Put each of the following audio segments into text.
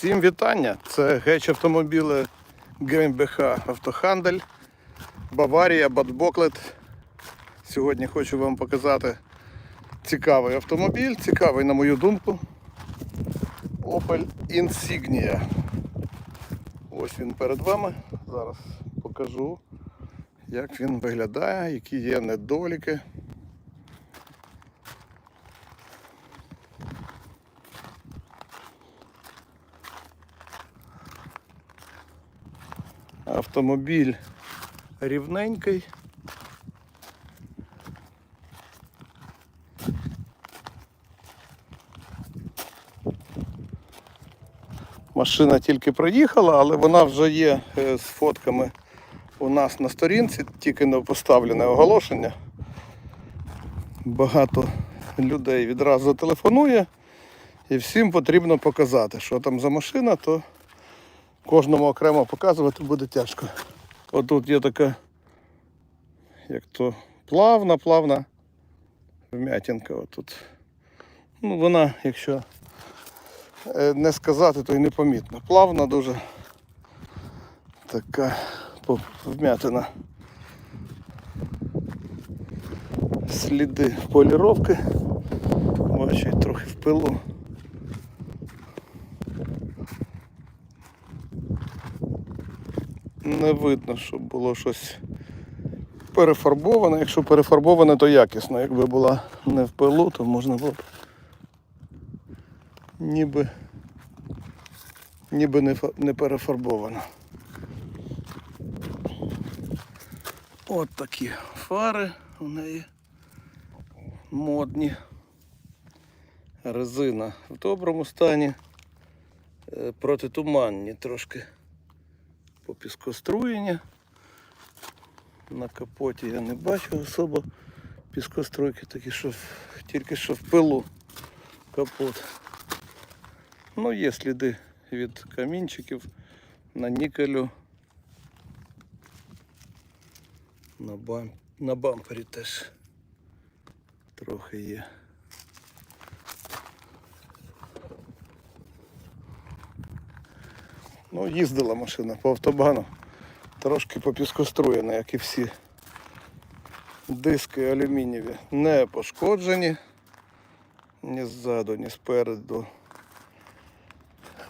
Всім вітання! Це геч автомобіли ГМБХ Автохандель, Баварія, Бадбоклет. Сьогодні хочу вам показати цікавий автомобіль, цікавий, на мою думку. Opel Insignia. Ось він перед вами. Зараз покажу, як він виглядає, які є недоліки. Автомобіль рівненький. Машина тільки проїхала, але вона вже є е, з фотками у нас на сторінці, тільки не поставлене оголошення. Багато людей відразу телефонує і всім потрібно показати, що там за машина, то кожному окремо показувати буде тяжко. Отут є така, як то плавна, плавна вмятинка. Отут. Ну, вона, якщо е, не сказати, то й непомітно. Плавна дуже така вмятина. Сліди поліровки. Бачу, трохи в пилу. Не видно, щоб було щось перефарбоване. Якщо перефарбоване, то якісно. Якби була не в пилу, то можна було б ніби, ніби не, не перефарбовано. От такі фари у неї модні. Резина в доброму стані. Е, Протитуманні трошки попіскоструєння. На капоті я не бачу особо піскоструйки, такі що тільки що в пилу капот. Ну, є сліди від камінчиків на нікелю. На, бам... на бампері теж трохи є. Ну, їздила машина по автобану. Трошки попіскоструєна, як і всі. Диски алюмінієві не пошкоджені ні ззаду, ні спереду.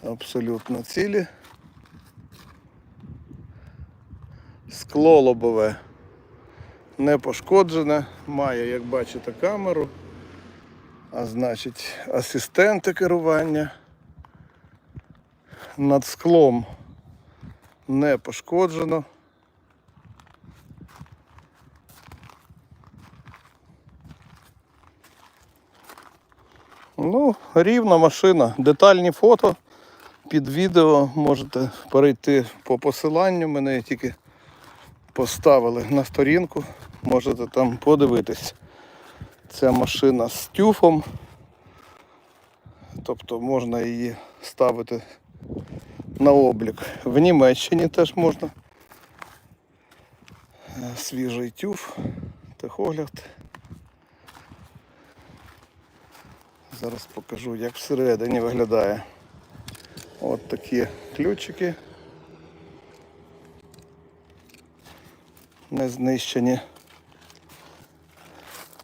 Абсолютно цілі. Скло лобове не пошкоджене, має, як бачите, камеру, а значить асистенти керування. Над склом не пошкоджено. Ну, рівна машина, детальні фото під відео можете перейти по посиланню. Мене тільки поставили на сторінку, можете там подивитись. Ця машина з тюфом, тобто можна її ставити на облік. В Німеччині теж можна. Свіжий тюф, техогляд. Зараз покажу, як всередині виглядає. От такі ключики. Не знищені.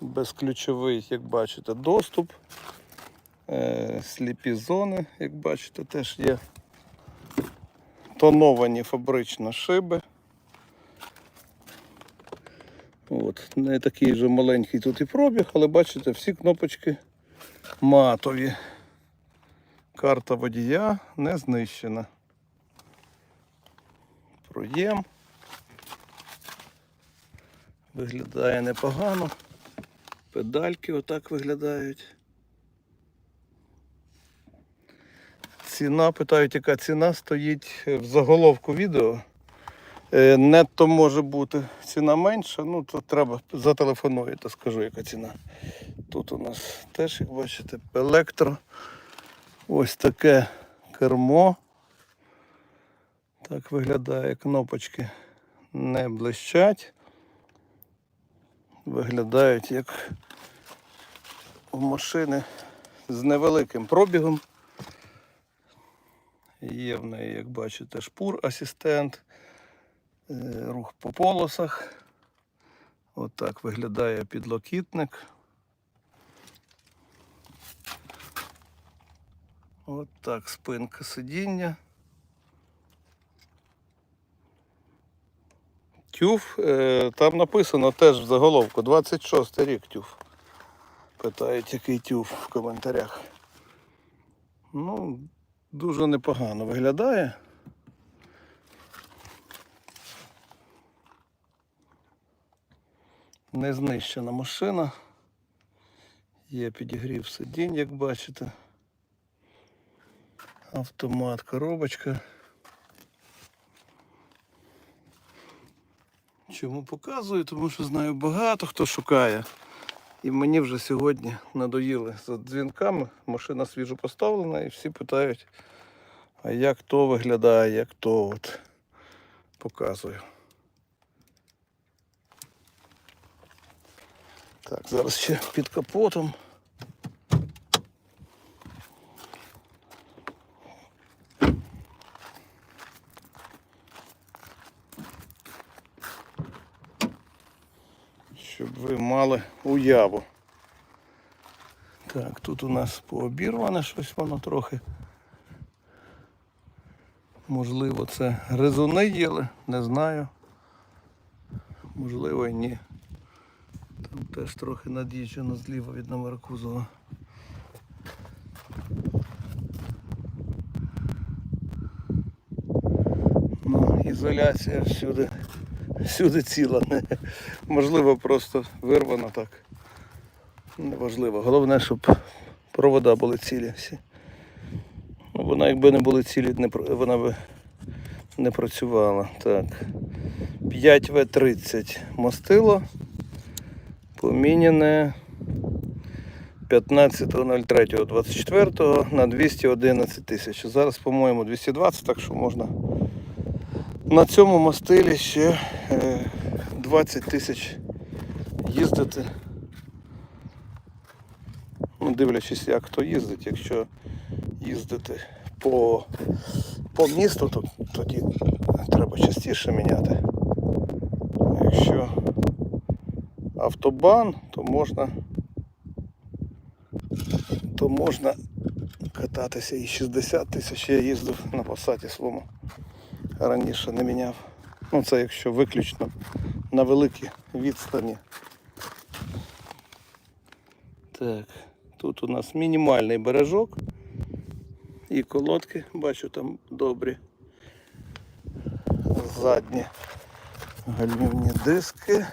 Безключовий, як бачите, доступ. Е, сліпі зони, як бачите, теж є тоновані фабрично шиби. От, не такий же маленький тут і пробіг, але бачите, всі кнопочки матові. Карта водія не знищена. Проєм. Виглядає непогано. Педальки отак виглядають. Ціна, питають, яка ціна стоїть в заголовку відео. Е, Нетто може бути ціна менша, ну то треба зателефонуєте, скажу, яка ціна. Тут у нас теж, як бачите, електро. Ось таке кермо. Так виглядає, кнопочки не блищать. Виглядають як у машини з невеликим пробігом. Є в неї, як бачите, шпур асистент, е, рух по полосах. Отак виглядає підлокітник. От спинка сидіння. Тюф, е, там написано теж в заголовку 26 рік тюф. Питають, який тюф в коментарях. Ну, дуже непогано виглядає. Не знищена машина. Є підігрів сидінь, як бачите. Автомат, коробочка. Чому показую? Тому що знаю багато хто шукає. І мені вже сьогодні надоїли за дзвінками. Машина свіжо поставлена і всі питають, а як то виглядає, як то от. Показую. Так, зараз ще під капотом. Щоб ви мали уяву. Так, тут у нас пообірване щось воно трохи. Можливо, це резуни їли, не знаю. Можливо і ні. Там теж трохи над'їжджено зліва від номера кузова. Ну, ізоляція всюди, всюди ціла. Можливо, просто вирвано так. Неважливо. Головне, щоб провода були цілі всі. Ну, вона якби не були цілі, вона би не працювала. Так. 5В30 мастило. Поміняне 15.03.24 на 211 тисяч. Зараз, по-моєму, 220, так що можна на цьому мастилі ще е, 20 тисяч їздити. Ну, дивлячись, як хто їздить. Якщо їздити по, по місту, то тоді треба частіше міняти. Якщо автобан, то можна то можна кататися і 60 тисяч я їздив на посаді своєму. Раніше не міняв. Ну це якщо виключно на великій відстані. Так, тут у нас мінімальний бережок. І колодки, бачу там добрі. Задні гальмівні диски.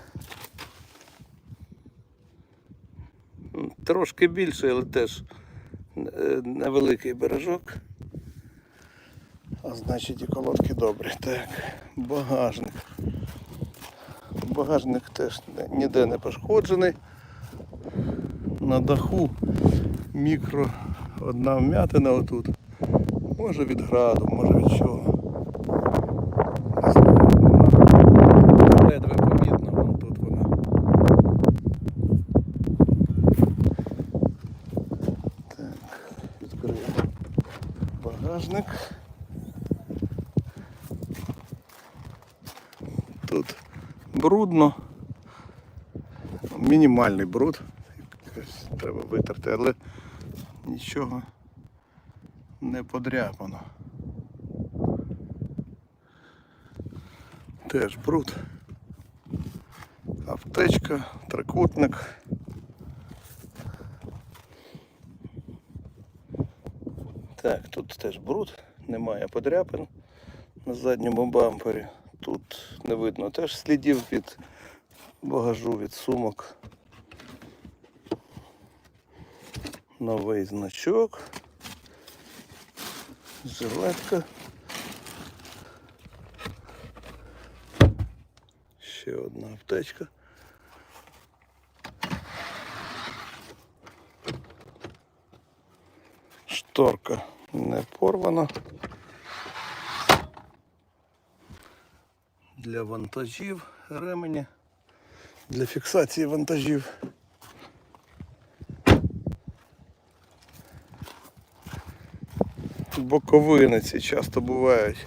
Трошки більше, але теж е, невеликий бережок. А значить і колодки добрі. Так, багажник. Багажник теж ніде не пошкоджений. На даху мікро одна вмятина отут. Може від граду, може від чого. Не знаю. Ледве помітно, вон тут вона. Так, відкриємо багажник. Тут брудно. Мінімальний бруд. Треба витерти, але нічого не подряпано. Теж бруд. Аптечка, трикутник. Так, тут теж бруд, немає подряпин на задньому бампері. Тут не видно теж слідів від багажу, від сумок. Новий значок. Жилетка. Ще одна аптечка. Шторка не порвана. Для вантажів ремені. Для фіксації вантажів. боковини ці часто бувають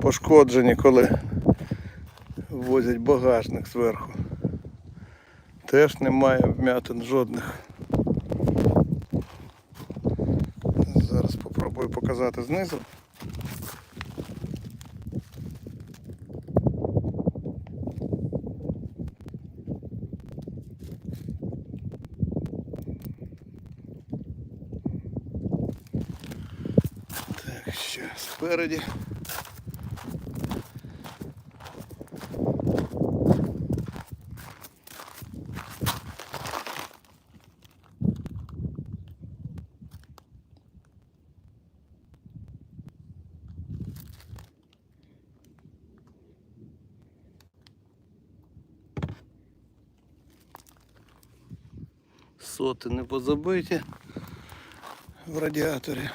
пошкоджені, коли возять багажник зверху. Теж немає вмятин жодних. Зараз спробую показати знизу. Так, ще спереді. Соти не позабиті в радіаторі.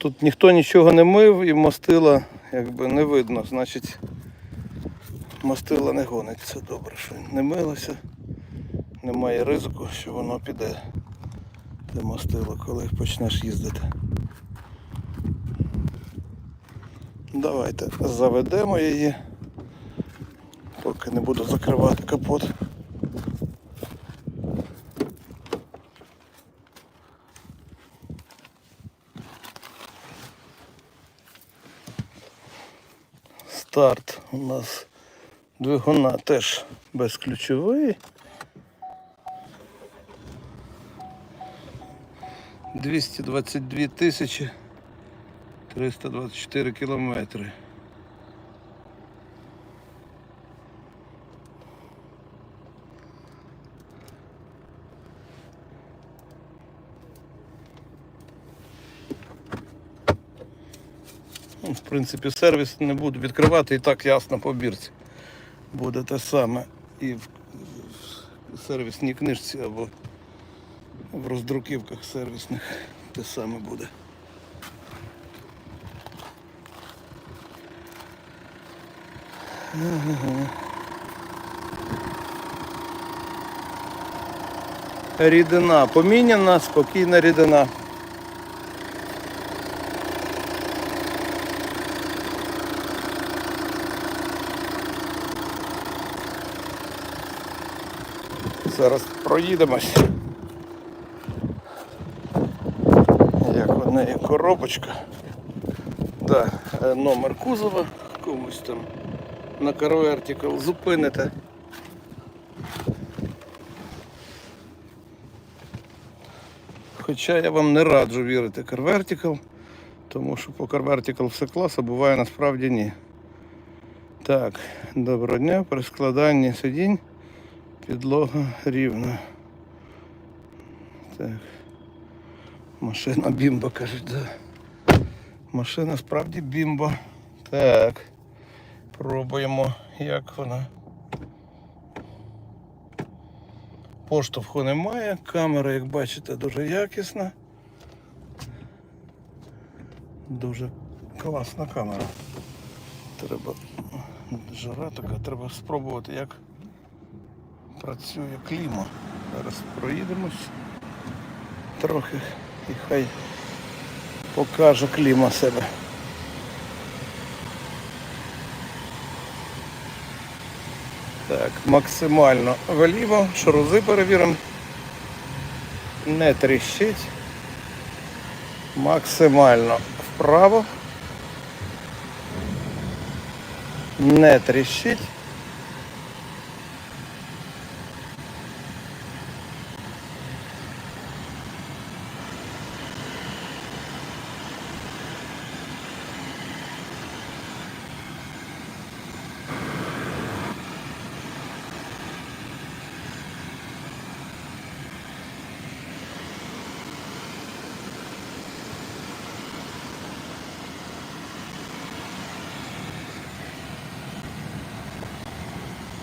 Тут ніхто нічого не мив і мастила якби не видно, значить мастила не гониться добре, що не милося. Немає ризику, що воно піде те мастило, коли почнеш їздити. Давайте заведемо її, поки не буду закривати капот. Старт у нас двигуна теж безключовий. 222 тисячі 324 кілометри. Принципі, сервіс не буду відкривати і так ясно по бірці. Буде те саме і в сервісній книжці або в роздруківках сервісних те саме буде. Рідина поміняна, спокійна рідина. Зараз проїдемось. Як в неї коробочка. Да, е, номер кузова комусь там на Car зупините. Хоча я вам не раджу вірити Car тому що по Car все клас, а буває насправді ні. Так, доброго дня, при складанні сидінь підлога рівна. Так. Машина бімба, кажуть, да. Машина справді бімба. Так. Пробуємо, як вона. Поштовху немає, камера, як бачите, дуже якісна. Дуже класна камера. Треба жара така, треба спробувати, як працює кліма. Зараз проїдемось трохи і хай покаже кліма себе. Так, максимально вліво, шарузи перевіримо. Не тріщить. Максимально вправо. Не тріщить.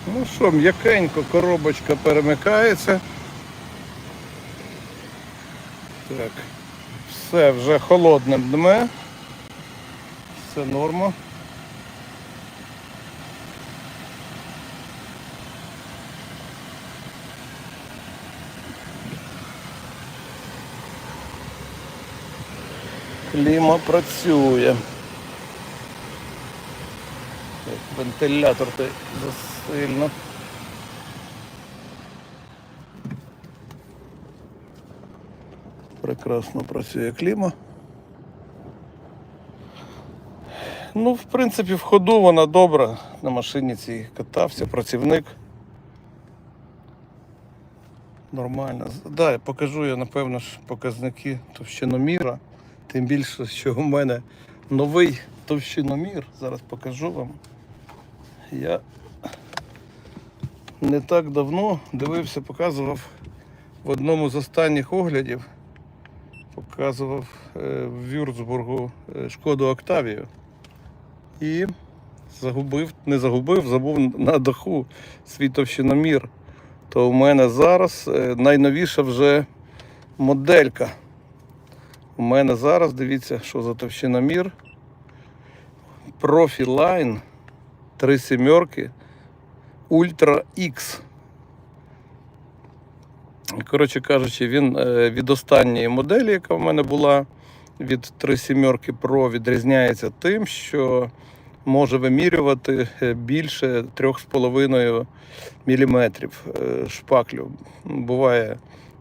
Ну що, м'якенько коробочка перемикається. Так, все вже холодним дме. Все норма. Кліма працює. Вентилятор той засильно. Прекрасно працює кліма. Ну, в принципі, в ходу вона добра. На машині цій катався, працівник. Нормально. Да, я покажу я, напевно, ж показники товщиноміра. Тим більше, що у мене новий товщиномір. Зараз покажу вам. Я не так давно дивився, показував в одному з останніх оглядів. Показував е, в Вюрцбургу е, шкоду Октавію. І загубив, не загубив, забув на даху свій товщиномір. То у мене зараз е, найновіша вже моделька. У мене зараз, дивіться, що за товщиномір. Profiline 3 сімерки Ultra X. Коротше кажучи, він е, від останньої моделі, яка в мене була від 3 сімерки Pro, відрізняється тим, що може вимірювати е, більше 3,5 мм шпаклю. Буває,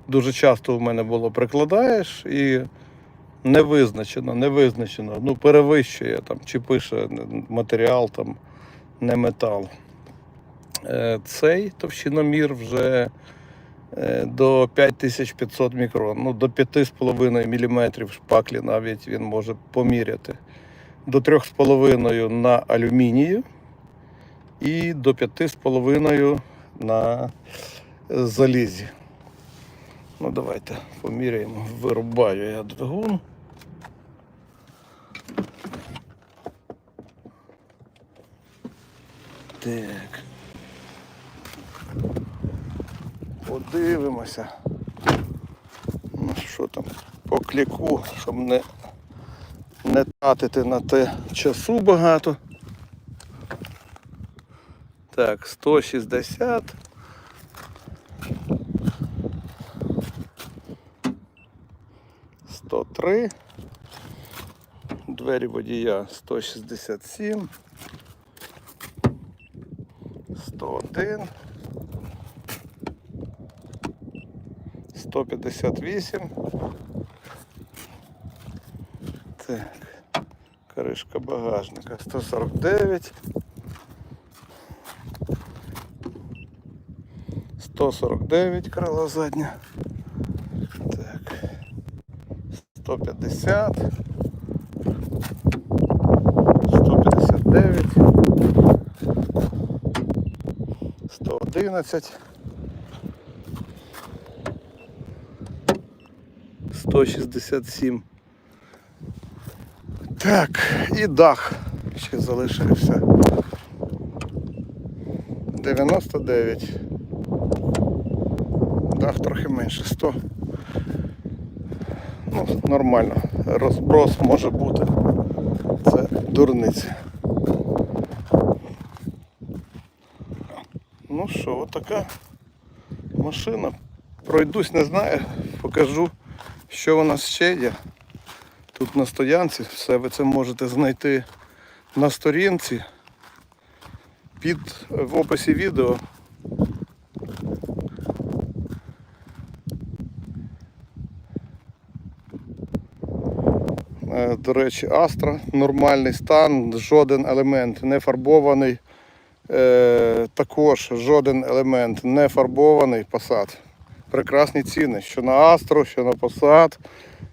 дуже часто у мене було прикладаєш і не визначено, не визначено. Ну, перевищує там, чи пише матеріал там не метал. Е, Цей товщиномір вже е, до 5500 мікрон, ну до 5,5 мм шпаклі навіть він може поміряти. До 3,5 на алюмінію і до 5,5 на залізі. Ну, давайте поміряємо. Вирубаю я двигун. Так. Подивимося. Ну що там по кліку, щоб не, не тратити на те часу багато. Так, 160. Сто три. Двері водія 167. 101. 158. Так. Кришка багажника 149. 149 крила задня. Так. 150. 159. 111. 167. Так, і дах ще залишився. 99. Дах трохи менше, 100. Ну, нормально. Розброс може бути. Це дурниця. Ну що, отака машина. Пройдусь, не знаю, покажу, що у нас ще є. Тут на стоянці, все ви це можете знайти на сторінці під в описі відео. Е, До речі, Астра, нормальний стан, жоден елемент не фарбований. Е, також жоден елемент не фарбований Passat. Прекрасні ціни, що на Astra, що на Passat,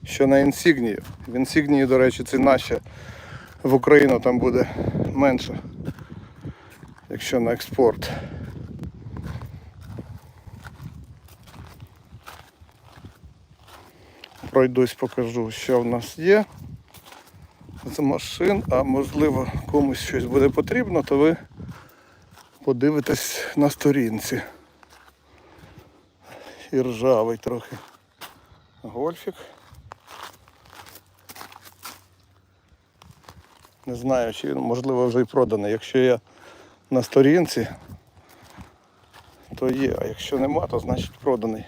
що на Insignia. В Insignia, до речі, ціна ще в Україну там буде менша, якщо на експорт. Пройдусь, покажу, що в нас є з машин, а можливо комусь щось буде потрібно, то ви подивитесь на сторінці. І ржавий трохи. Гольфік. Не знаю, чи він можливо вже і проданий. Якщо я на сторінці, то є, а якщо нема, то значить проданий.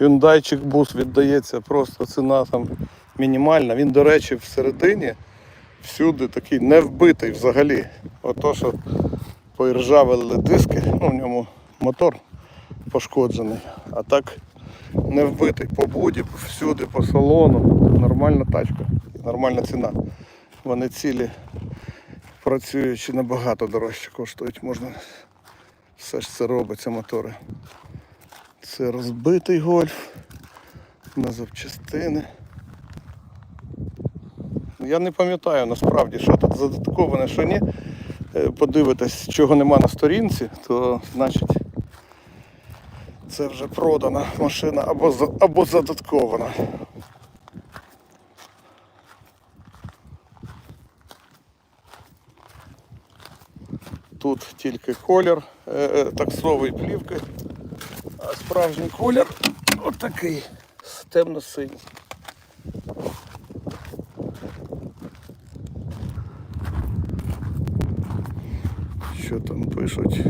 Hyundaiчик бус віддається, просто ціна там мінімальна. Він, до речі, всередині всюди такий не вбитий взагалі. Ото що поіржавили диски, ну в ньому мотор пошкоджений, а так не вбитий по буді, всюди, по салону. Нормальна тачка, нормальна ціна. Вони цілі працюючи набагато дорожче коштують. Можна все ж це робиться мотори. Це розбитий гольф на запчастини. Я не пам'ятаю насправді, що тут задатковане, що ні. Е, Подивитись, чого нема на сторінці, то значить це вже продана машина або, або задаткована. Тут тільки колір е, е, таксової плівки, справжній колір отакий темно-синій. Що там пишуть?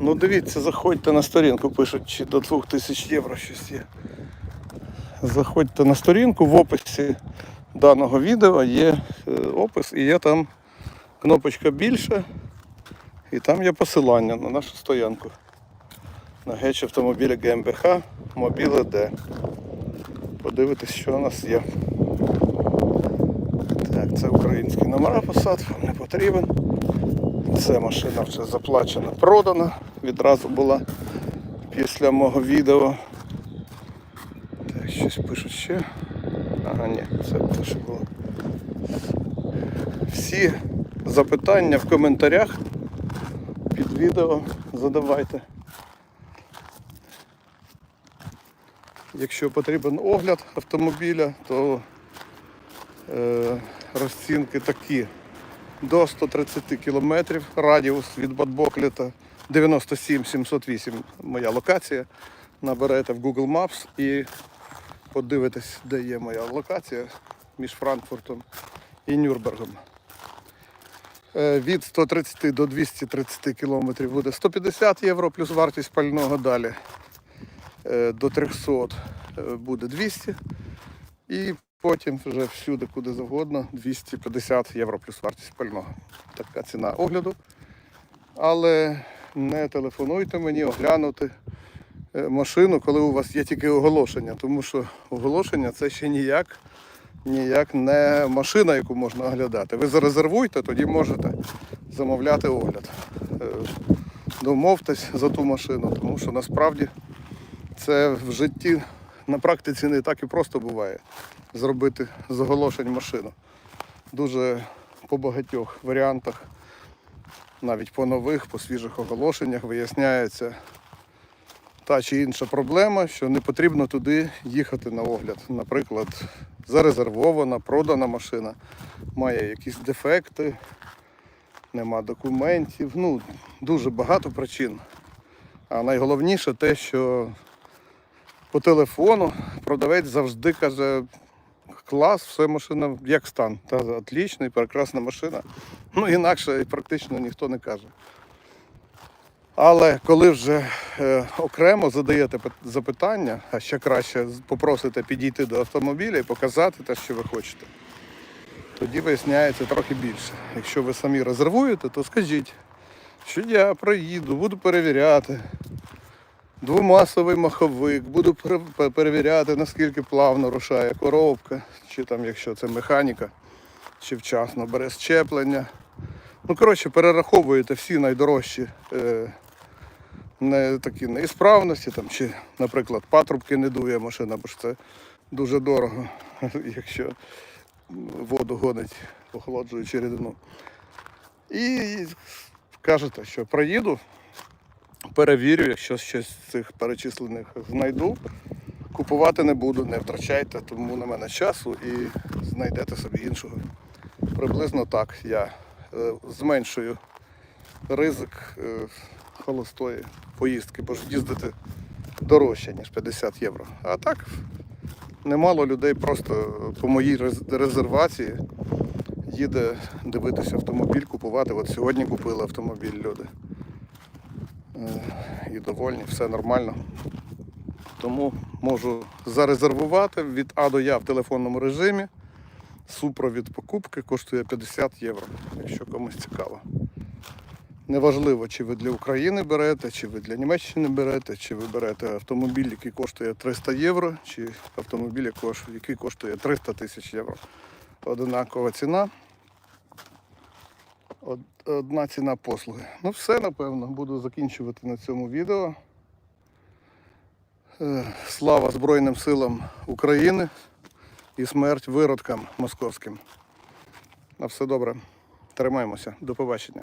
Ну дивіться, заходьте на сторінку, пишуть, чи до 2000 євро щось є. Заходьте на сторінку, в описі даного відео є е, опис і є там кнопочка більше. І там є посилання на нашу стоянку. На геч автомобіля ГМБХ Мобіле Д. Подивитись, що у нас є. Так, це українські номера посад, вам не потрібен. Це машина вже заплачена, продана. Відразу була після мого відео. Так, щось пишуть ще. Ага, ні, це те, що було. Всі запитання в коментарях відео задавайте. Якщо потрібен огляд автомобіля, то е, розцінки такі. До 130 кілометрів радіус від Бадбокліта 97 708 моя локація. Наберете в Google Maps і подивитесь, де є моя локація між Франкфуртом і Нюрнбергом. Е, Від 130 до 230 кілометрів буде 150 євро плюс вартість пального далі. Е, До 300 е, буде 200. І потім вже всюди, куди завгодно, 250 євро плюс вартість пального. Така ціна огляду. Але не телефонуйте мені оглянути машину, коли у вас є тільки оголошення, тому що оголошення це ще ніяк, ніяк не машина, яку можна оглядати. Ви зарезервуйте, тоді можете замовляти огляд. Е, Домовтесь за ту машину, тому що насправді це в житті на практиці не так і просто буває зробити з оголошень машину. Дуже по багатьох варіантах, навіть по нових, по свіжих оголошеннях виясняється та чи інша проблема, що не потрібно туди їхати на огляд. Наприклад, зарезервована, продана машина, має якісь дефекти, нема документів. Ну, дуже багато причин. А найголовніше те, що по телефону продавець завжди каже, клас, все машина як стан. Та отлічний, прекрасна машина. Ну інакше практично ніхто не каже. Але коли вже е, окремо задаєте запитання, а ще краще попросите підійти до автомобіля і показати те, що ви хочете, тоді виясняється трохи більше. Якщо ви самі резервуєте, то скажіть, що я проїду, буду перевіряти. Двомасовий маховик, буду перевіряти, наскільки плавно рушає коробка, чи там, якщо це механіка, чи вчасно бере щеплення. Ну, коротше, перераховуєте всі найдорожчі е, не, такі неісправності, там, чи, наприклад, патрубки не дує машина, бо ж це дуже дорого, якщо воду гонить, охолоджуючи рідину. І кажете, що проїду, перевірю, якщо щось з цих перечислених знайду. Купувати не буду, не втрачайте, тому на мене часу і знайдете собі іншого. Приблизно так я е, зменшую ризик е, холостої поїздки, бо ж їздити дорожче, ніж 50 євро. А так немало людей просто по моїй резервації їде дивитися автомобіль, купувати. От сьогодні купили автомобіль люди. Е, І довольні, все нормально. Тому можу зарезервувати від А до Я в телефонному режимі. Супровід покупки коштує 50 євро, якщо комусь цікаво. Неважливо, чи ви для України берете, чи ви для Німеччини берете, чи ви берете автомобіль, який коштує 300 євро, чи автомобіль, який- коштує 300 тисяч євро. Одинакова ціна. Одна ціна послуги. Ну все, напевно, буду закінчувати на цьому відео. Е, Слава Збройним силам України і смерть виродкам московським. На все добре. Тримаємося. До побачення.